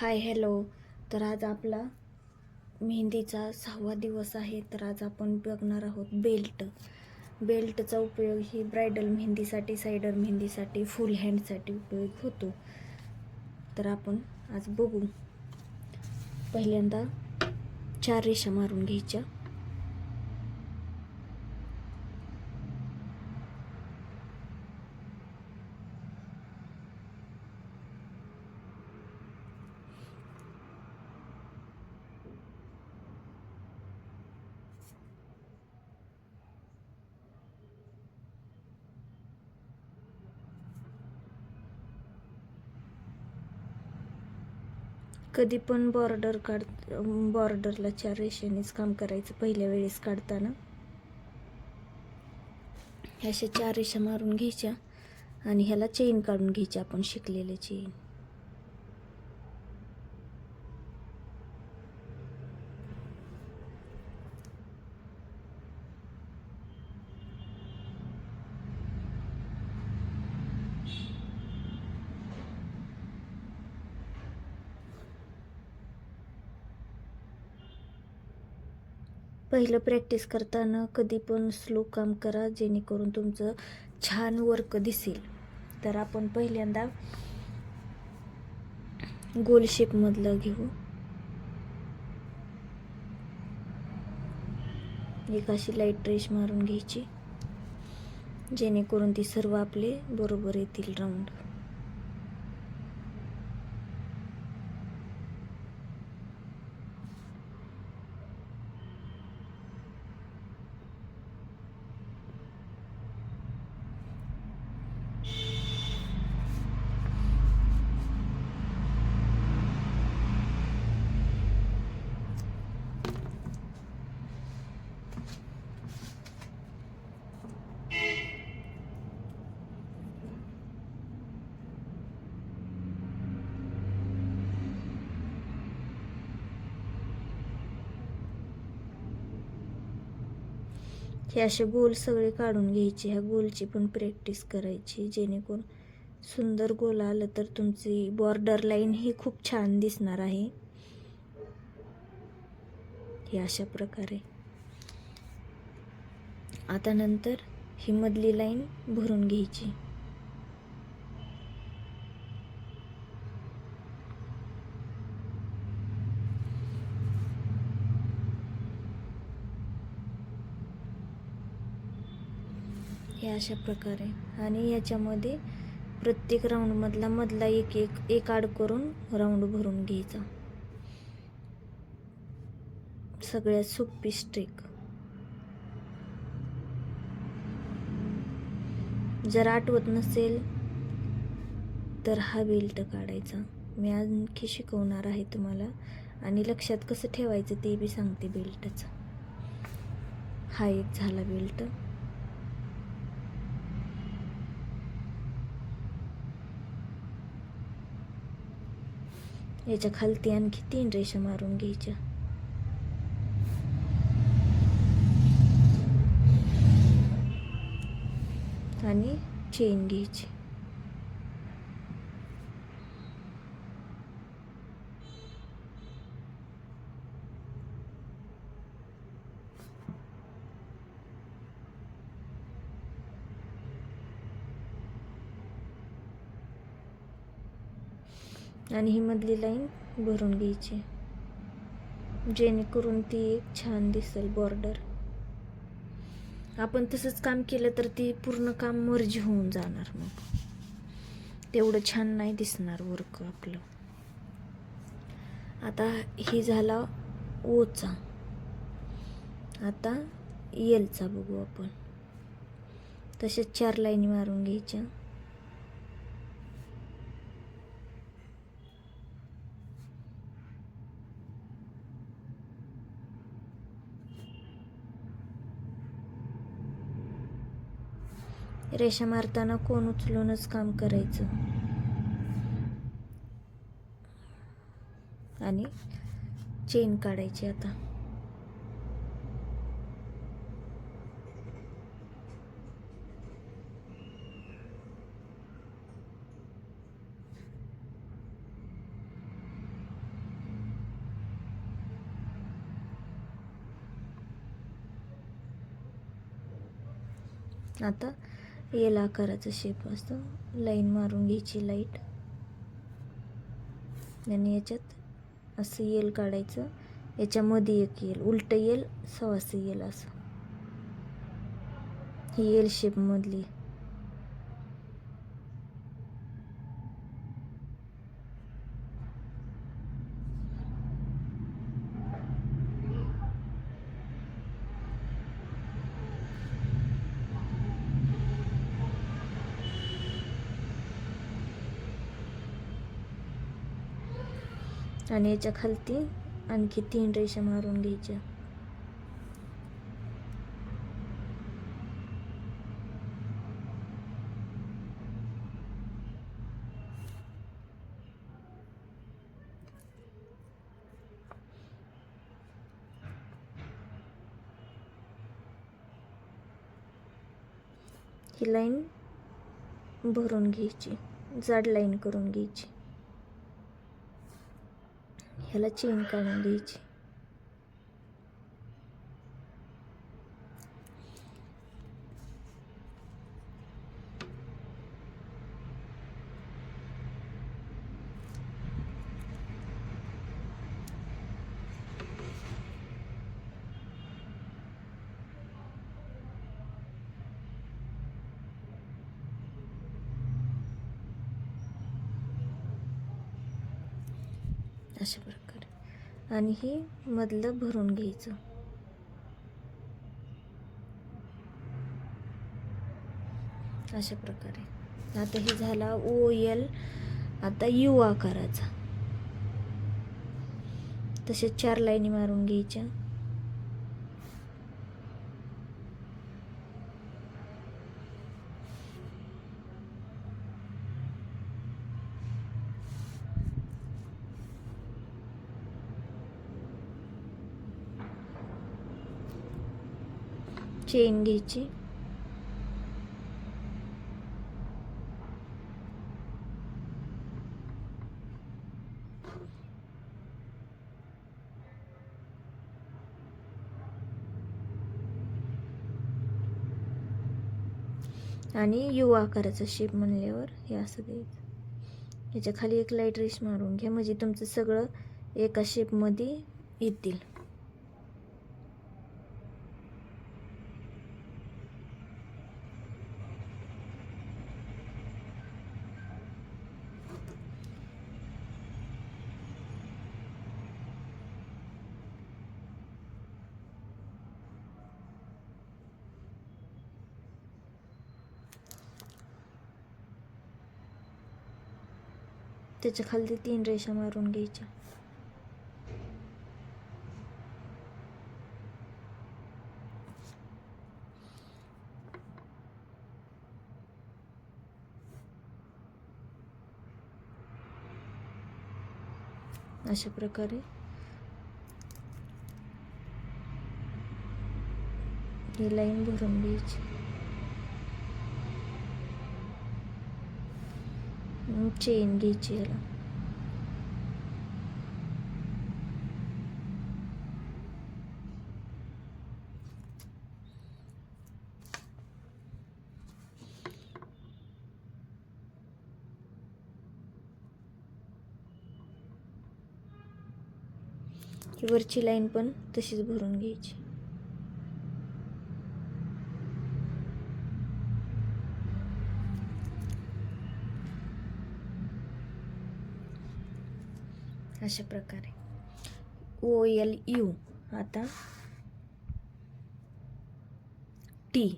Hi hello. तर आज आपला मेहंदीचा सहावा दिवस आहे. तर आज आपण बघणार आहोत बेल्ट. बेल्टचा उपयोग ही ब्रायडल मेहंदीसाठी सायडर मेहंदीसाठी फुल हँडसाठी उपयोग होतो. तर आपण आज बघू. पहिल्यांदा चार रेषा मारून घ्यायच्या. कधी पण बॉर्डर काढ बॉर्डरला चार रेषांनीच काम करायचं पहिल्या वेळेस काढताना. अशा चार रेषा मारून घ्यायच्या आणि ह्याला चेन काढून घ्यायची आपण शिकलेले चेन पहिलं प्रॅक्टिस करताना कधी पण स्लो काम करा जेणेकरून तुमचं छान वर्क दिसेल. तर आपण पहिल्यांदा गोल शेपमधलं घेऊ. एक अशी लाइट रेश मारून घ्यायची जेणेकरून ती सर्व आपले बरोबर येतील राऊंड हे असे गोल सगळे काढून घ्यायचे. ह्या गोलची पण प्रॅक्टिस करायची. जेणेकरून सुंदर गोल आलं तर तुमची बॉर्डर लाईन ही खूप छान दिसणार आहे. हे अशा प्रकारे. आता नंतर ही मधली लाईन भरून घ्यायची. हे अशा प्रकारे. आणि याच्यामध्ये प्रत्येक राऊंडमधला मधला एक एक एक आड करून राऊंड भरून घ्यायचा. सगळ्यात सोपी स्ट्रिक. जर आठवत नसेल तर हा बेल्ट काढायचा. मी आणखी शिकवणार आहे तुम्हाला. आणि लक्षात कसं ठेवायचं ते बी सांगते बेल्टचं. हा एक झाला बेल्ट. याच्या खालती आणखी तीन रेषा मारून घ्यायच्या. आणि चेन घ्यायची. आणि ही मधली लाईन भरून घ्यायची. जेणेकरून ती एक छान दिसेल बॉर्डर आपण तसंच काम केलं तर ती पूर्ण काम मर्जी होऊन जाणार मग. तेवढं छान नाही दिसणार वर्क आपलं. आता हे झाला ओचा आता येलचा बघू आपण. तसेच चार लाईनी मारून घ्यायच्या. रेषा मारताना कोण उचलूनच काम करायचं? आणि चेन काढायची आता. आता येल आकाराचा शेप असतो. लाईन मारून घ्यायची लाइट आणि याच्यात असं येल काढायचं. याच्यामध्ये एक येल उलट येल सवासं येल असं. ही येल शेपमधली आणि याच्या खालती आणखी तीन रेषा मारून घ्यायच्या. ही लाईन भरून घ्यायची जाड लाईन करून घ्यायची. ह्याला चेन काढून घ्यायची अशा प्रकारे आणि हे मधलं भरून घ्यायचं. अशा प्रकारे. आता हे झाला ओ एल आता यू आकाराचा. तसे चार लाईनी मारून घ्यायच्या. चेन घ्यायची आणि यू आकाराचा शेप म्हणल्यावर हे असं द्यायचं. याच्या खाली एक लाइट रेश मारून घ्या म्हणजे तुमचं सगळं एका शेपमध्ये येतील. त्याच्याखाली तीन रेषा मारून घ्यायच्या. अशा प्रकारे ही लाईन भरून घ्यायची. चेन घ्यायची याला वरची लाईन पण तशीच भरून घ्यायची. अशा प्रकारे. O L U. आता टी.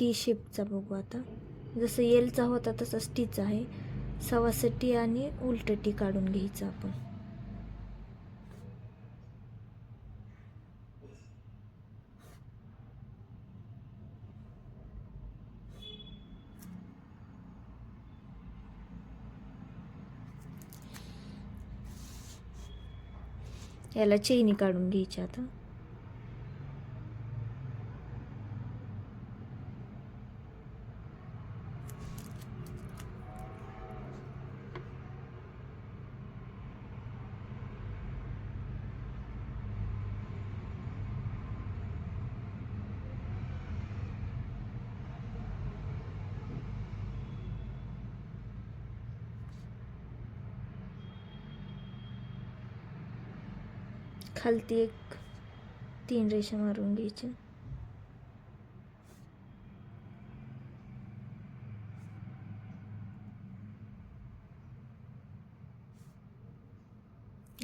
टी शेपचा बघू आता. जसं एलचा होता तसंच टीचा आहे. सव्वासं टी आणि उलट टी काढून घ्यायचं आपण. याला चेनी काढून घ्यायची आता खालती एक तीन रेषा मारून घ्यायची.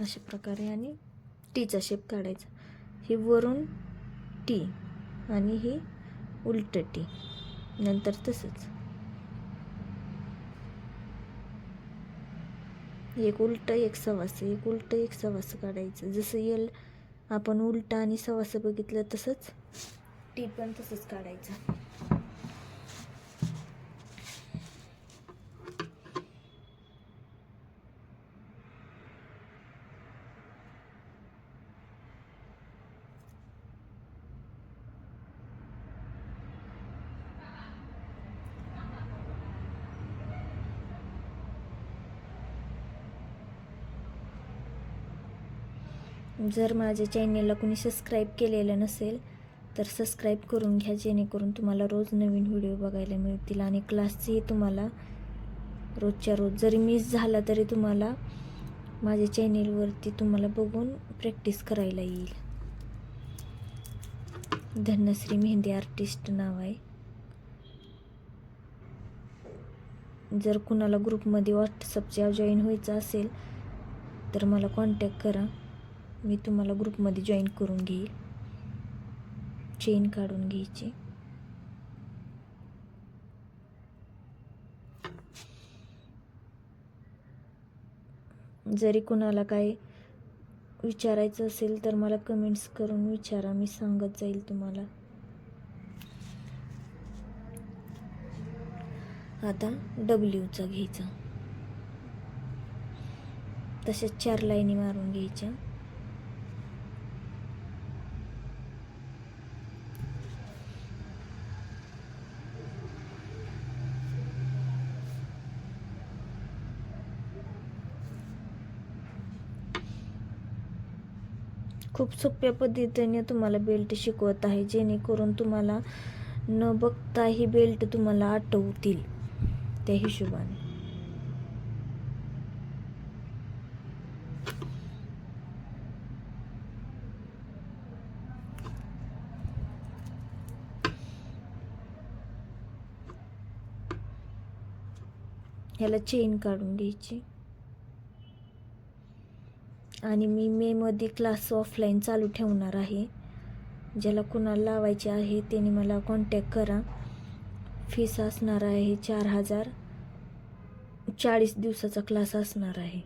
अशा प्रकारे आणि टीचा शेप काढायचा. ही वरून टी आणि ही उलट टी नंतर तसंच. एक उलटं एक सवास एक उलटं एक सवास काढायचं. जसं येल आपण उलटं आणि सवास बघितलं तसंच टी पण तसंच काढायचं. जर माझ्या चॅनेलला कोणी सबस्क्राईब केलेलं नसेल तर सबस्क्राईब करून घ्या जेणेकरून तुम्हाला रोज नवीन व्हिडिओ बघायला मिळतील. आणि क्लासचीही तुम्हाला रोजच्या रोज जरी मिस झाला तरी तुम्हाला माझ्या चॅनेलवरती तुम्हाला बघून प्रॅक्टिस करायला येईल. धनश्री मेहंदी आर्टिस्ट नाव आहे. जर कुणाला ग्रुपमध्ये व्हॉट्सअपच्या जॉईन व्हायचं असेल तर मला कॉन्टॅक्ट करा. मी तुम्हाला ग्रुपमध्ये जॉईन करून घेईल. चेन काढून घ्यायची. जरी कुणाला काय विचारायचं असेल तर मला कमेंट्स करून विचारा मी सांगत जाईल तुम्हाला. आता डब्ल्यूचा घ्यायचा. तसेच चार लाईनी मारून घ्यायच्या. खूप सोप्या पद्धतीने तुम्हाला बेल्ट शिकवत आहे जेणेकरून तुम्हाला न बघता ही बेल्ट तुम्हाला आठवतील. त्या हिशोबाने. ह्याला चेन काढून घ्यायची. आणि मी मेमध्ये क्लास ऑफलाईन चालू ठेवणार आहे. ज्याला कुणाला लावायचे आहे त्याने मला कॉन्टॅक्ट करा. फीस असणार आहे चार हजार. चाळीस दिवसाचा क्लास असणार आहे.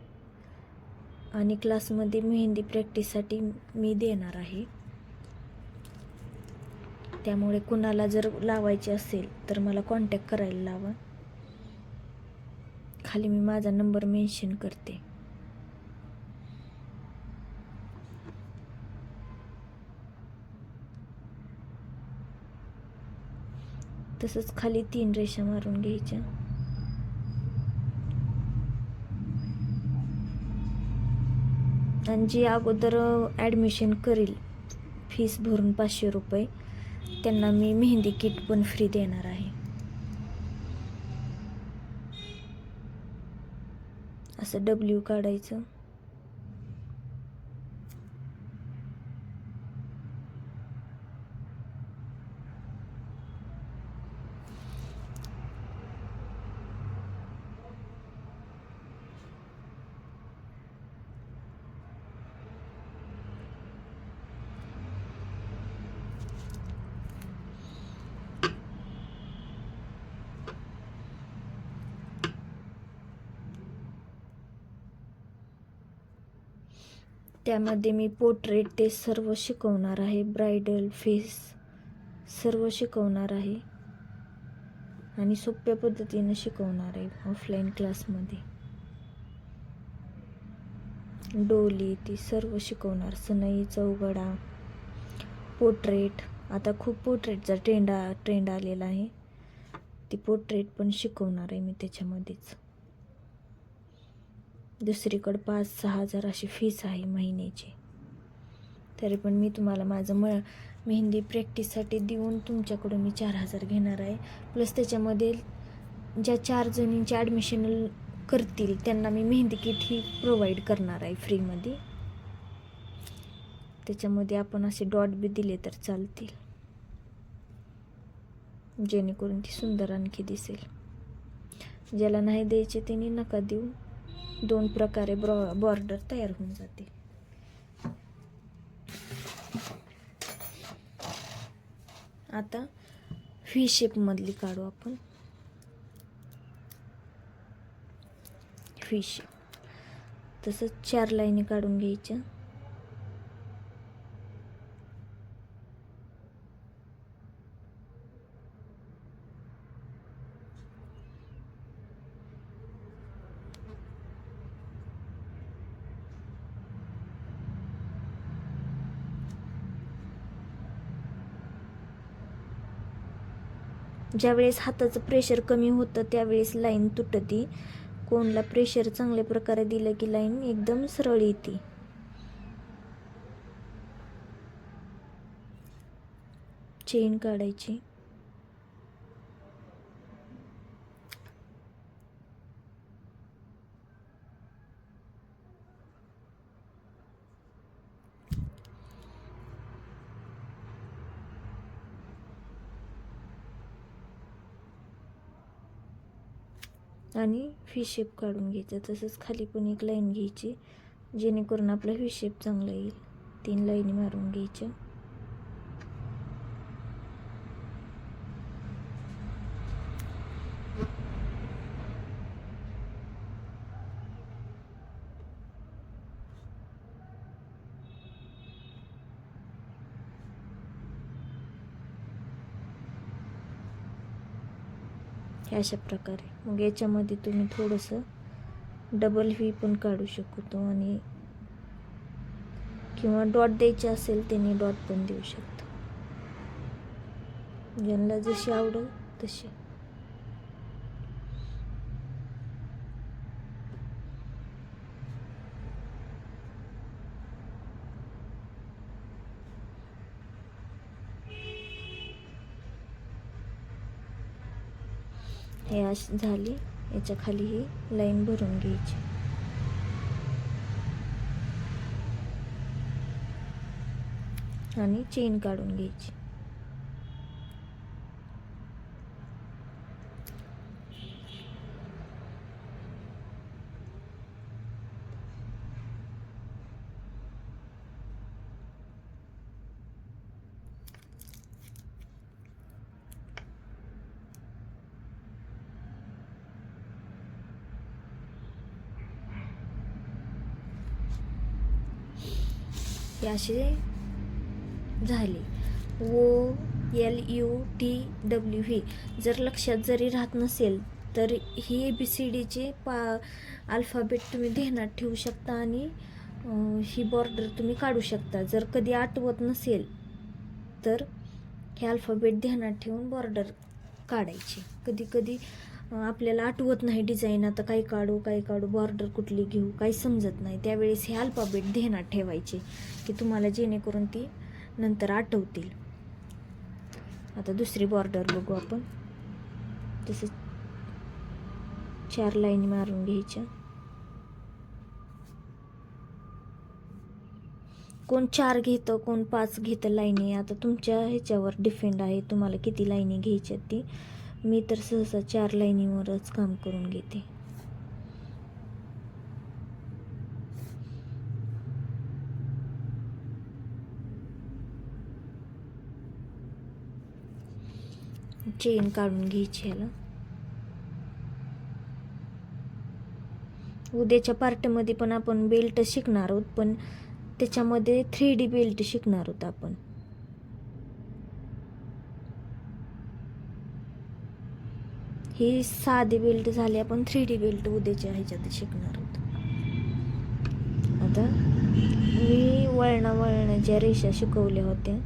आणि क्लासमध्ये मेहंदी प्रॅक्टिससाठी मी देणार आहे. त्यामुळे कुणाला जर लावायचे असेल तर मला कॉन्टॅक्ट करायला लावा. खाली मी माझा नंबर मेन्शन करते. तसंच खाली तीन रेषा मारून घ्यायच्या. आणि जी अगोदर ॲडमिशन करील फीस भरून पाचशे रुपये त्यांना मी मेहंदी किट पण फ्री देणार आहे. असं डब्ल्यू काढायचं. त्यामध्ये मी पोर्ट्रेट ते सर्व शिकवणार आहे. ब्रायडल फेस सर्व शिकवणार आहे. आणि सोप्या पद्धतीनं शिकवणार आहे ऑफलाईन क्लासमध्ये डोली ती सर्व शिकवणार. सनई चौघडा पोर्ट्रेट आता खूप पोर्ट्रेटचा ट्रेंड ट्रेंड आलेला आहे. ती पोर्ट्रेट पण शिकवणार आहे मी त्याच्यामध्येच. दुसरीकडं पाच सहा हजार अशी फीस आहे महिन्याची. तरी पण मी तुम्हाला माझं म मेहंदी प्रॅक्टिससाठी देऊन तुमच्याकडून मी चार हजार घेणार आहे. प्लस त्याच्यामध्ये ज्या चार जणींची ॲडमिशन करतील त्यांना मी मेहंदी किट ही प्रोव्हाइड करणार आहे फ्रीमध्ये त्याच्यामध्ये आपण असे डॉट बी दिले तर चालतील. जेणेकरून ती सुंदर आणखी दिसेल. ज्याला नाही द्यायचे त्यांनी नका देऊ. दोन प्रकारे ब्रॉ बॉर्डर तयार होऊन जाते. आता व्ही शेपमधली काढू आपण. व्ही शेप तसंच चार लाईनी काढून घ्यायच्या. ज्यावेळेस हाताचं प्रेशर कमी होतं त्यावेळेस लाईन तुटती. कोणला प्रेशर चांगल्या प्रकारे दिलं की लाईन एकदम सरळ येते. चेन काढायची. आणि व्ही शेप काढून घ्यायचं. तसंच खाली पण एक लाईन घ्यायची जेणेकरून आपला व्ही शेप चांगला येईल. तीन लाईनी मारून घ्यायच्या. हे अशा प्रकारे. मग याच्यामध्ये तुम्ही थोडंसं डबल व्ही पण काढू शकतो आणि किंवा डॉट द्यायचे असेल त्यांनी डॉट पण देऊ शकतो. ज्यांना जशी आवडेल तशी. हे अशी झाली. याच्या खाली ही लाईन भरून घ्यायची. आणि चेन काढून घ्यायची. अशी असे झाले. O L U T W V. जर लक्षात जरी राहत नसेल तर ही ए बी सी डीचे पा अल्फाबेट तुम्ही ध्यानात ठेवू शकता आणि ही बॉर्डर तुम्ही काढू शकता. जर कधी आठवत नसेल तर हे अल्फाबेट ध्यानात ठेवून बॉर्डर काढायची. कधी कधी आपल्याला आठवत नाही डिझाईन आता काय काढू काय काढू बॉर्डर कुठली घेऊ काही समजत नाही. त्यावेळेस हे अल्फाबेट ध्यानात ठेवायचे की तुम्हाला जेणेकरून ती नंतर आठवतील. आता दुसरी बॉर्डर बघू आपण. तसं चार लाईनी मारून घ्यायच्या. कोण चार घेतं कोण पाच घेतं लाईनी आता तुमच्या ह्याच्यावर डिफेंड आहे तुम्हाला किती लाईनी घ्यायच्या ती. मी तर सहसा चार लाईनीवरच काम करून घेते. चेन काढून घ्यायची ह्याला. उद्याच्या पार्टमध्ये पण आपण बेल्ट शिकणार आहोत पण त्याच्यामध्ये थ्री डी बेल्ट शिकणार आहोत आपण. ही साधी बेल्ट झाली आपण थ्री डी बेल्ट उद्याच्या ह्याच्यात शिकणार आहोत. आता मी वळणा वळणाच्या रेषा शिकवल्या होत्या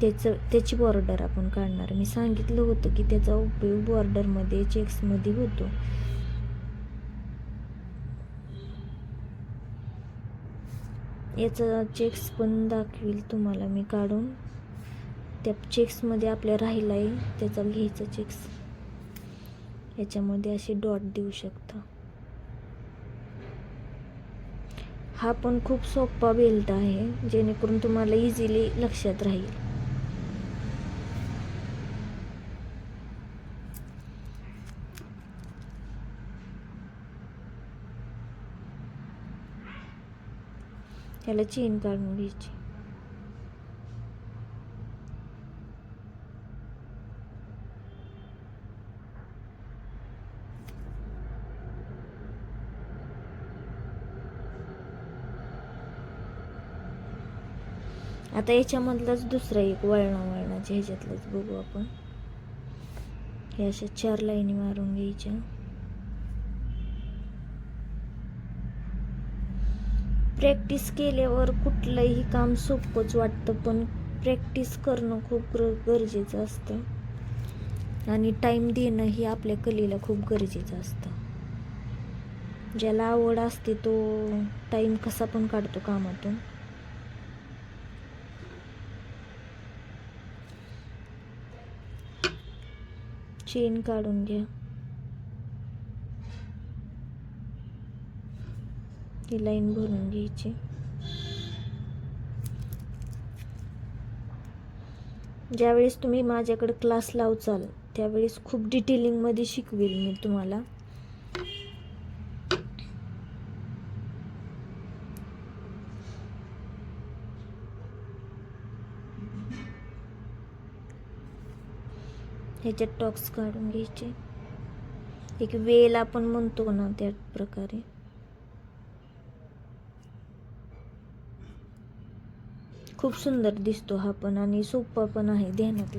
त्याचं त्याची बॉर्डर आपण काढणार. मी सांगितलं होतं की त्याचा उपयोग बॉर्डरमध्ये चेक्समध्ये होतो. याचा चेक्स पण दाखवील तुम्हाला मी काढून. त्या चेक्समध्ये आपल्या राहिला आहे त्याचा घ्यायचा चेक्स याच्यामध्ये असे डॉट देऊ शकता. हा पण खूप सोपा बेल्ट आहे जेणेकरून तुम्हाला इझिली लक्षात राहील. त्याला चेन काढून घ्यायची. आता याच्यामधलंच दुसरं एक वळणा वळणाच्या ह्याच्यातलंच बघू आपण. हे अशा चार लाईनी मारून घ्यायच्या. प्रॅक्टिस केल्यावर कुठलंही काम सोपंच वाटतं पण प्रॅक्टिस करणं खूप गरजेचं असतं. आणि टाईम देणं ही आपल्या कलेला खूप गरजेचं असतं. ज्याला आवड असते तो टाईम कसा पण काढतो कामातून. चेन काढून घ्या. ती लाईन भरून घ्यायची. ज्यावेळेस तुम्ही माझ्याकडे क्लास लावचाल त्यावेळेस खूप डिटेलिंगमध्ये शिकवेल मी तुम्हाला. त्याचे टॉक्स काढून घ्यायचे. एक वेल आपण म्हणतो ना त्या प्रकारे. खूप सुंदर दिसतो हा पण आणि सोपा पण आहे ध्यानात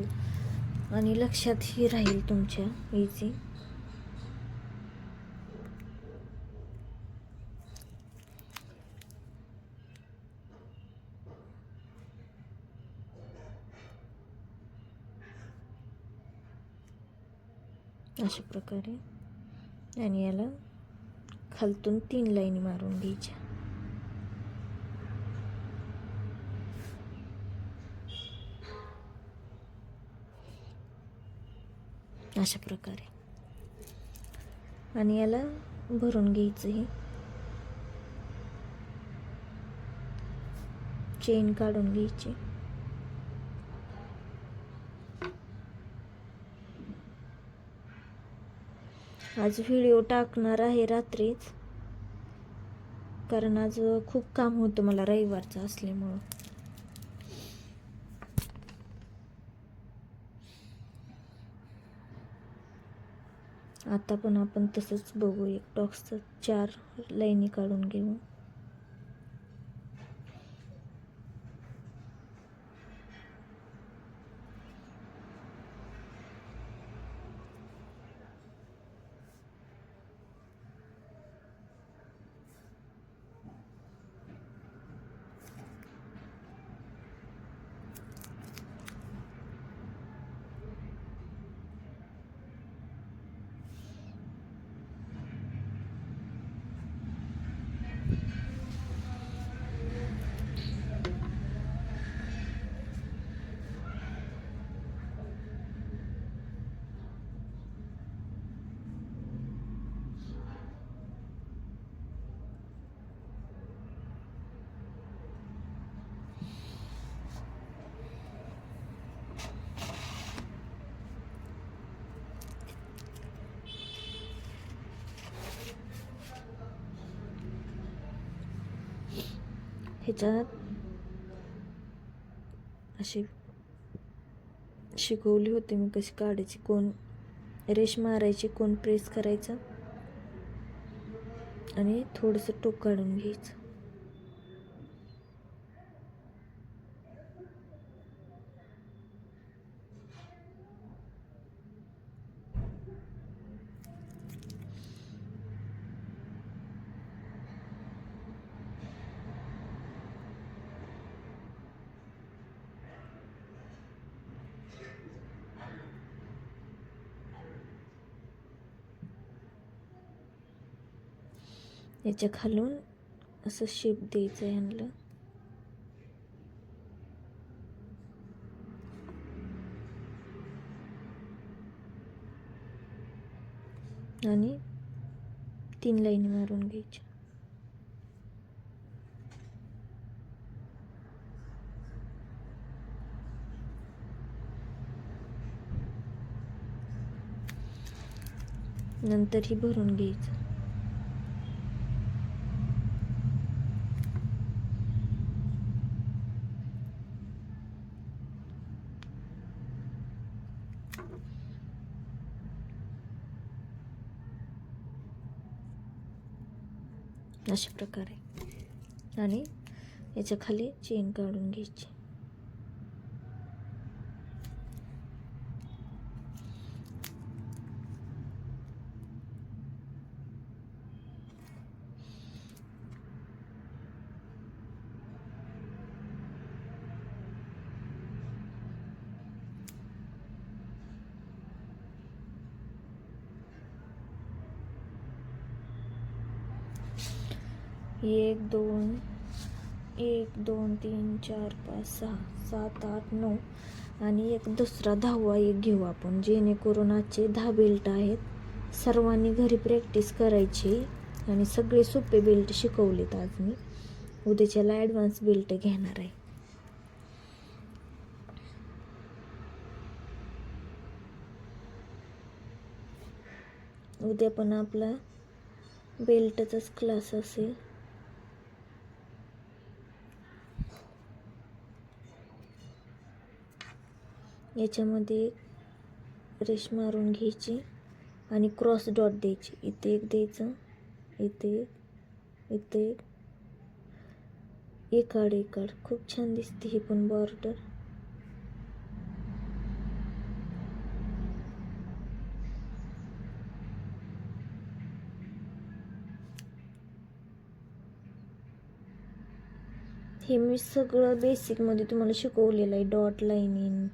आणि लक्षातही राहील तुमच्या इझी अशा प्रकारे. आणि याला खालतून तीन लाईनी मारून घ्यायच्या. अशा प्रकारे. आणि याला भरून घ्यायचं हे. चेन काढून घ्यायची. आज व्हिडिओ टाकणार आहे रात्रीच. कारण आज खूप काम होतं मला रविवारचं असल्यामुळं. आता पण आपण तसंच बघू एक टॉक्सचं चार लाईनी काढून घेऊ. ह्याच्यात अशी शिकवली होती मी कशी काढायची कोण रेश मारायची कोण प्रेस करायचं आणि थोडंसं टोक काढून घ्यायचं. याच्या खालून असं शेप द्यायचं आहे ह्यांना आणि तीन लाईन मारून घ्यायच्या. नंतर ही भरून घ्यायचं. अशा प्रकारे. आणि याच्या खाली चेन काढून घ्यायची. एक दोन एक दोन तीन चार पाच सहा सात आठ नऊ आणि एक दुसरा दहावा एक घेऊ आपण जेणेकरून आजचे दहा बेल्ट आहेत. सर्वांनी घरी प्रॅक्टिस करायची आणि सगळे सोपे बेल्ट शिकवलेत आज मी. उद्याच्याला ॲडव्हान्स बेल्ट घेणार आहे. उद्या पण आपला बेल्टचाच क्लास असेल. याच्यामध्ये रेश मारून घ्यायची आणि क्रॉस डॉट द्यायची. इथे एक द्यायचं इथे एक इथे एक. एकाड एकाड. खूप छान दिसते ही पण बॉर्डर हे मी सगळं बेसिकमध्ये तुम्हाला शिकवलेलं आहे. डॉट लाईनिंग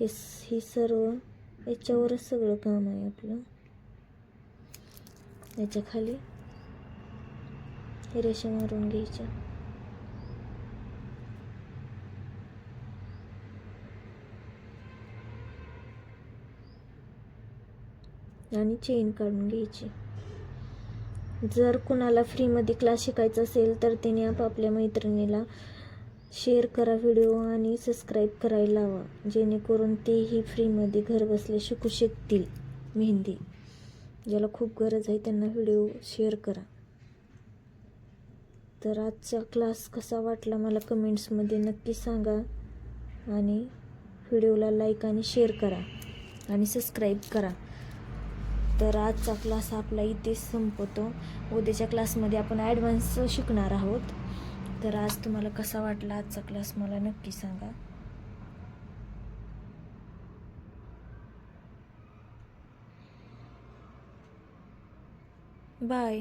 हे हे सर्व याच्यावरच सगळं काम आहे आपलं. याच्या खाली रेषा मारून घ्यायच्या. आणि चेन काढून घ्यायची. जर कुणाला फ्रीमध्ये क्लास शिकायचा असेल तर त्याने आपापल्या मैत्रिणीला शेअर करा व्हिडिओ आणि सबस्क्राईब करायला लावा जेणेकरून तेही फ्रीमध्ये घरबसल्या शिकू शकतील मेहंदी. ज्याला खूप गरज आहे त्यांना व्हिडिओ शेअर करा. तर आजचा क्लास कसा वाटला मला कमेंट्समध्ये नक्की सांगा आणि व्हिडिओला लाईक आणि शेअर करा आणि सबस्क्राईब करा. तर आजचा क्लास आपला इथेच संपतो. उद्याच्या क्लासमध्ये आपण ॲडव्हान्स शिकणार आहोत. तर आज तुम्हाला कसा वाटला आजचा क्लास मला नक्की सांगा. बाय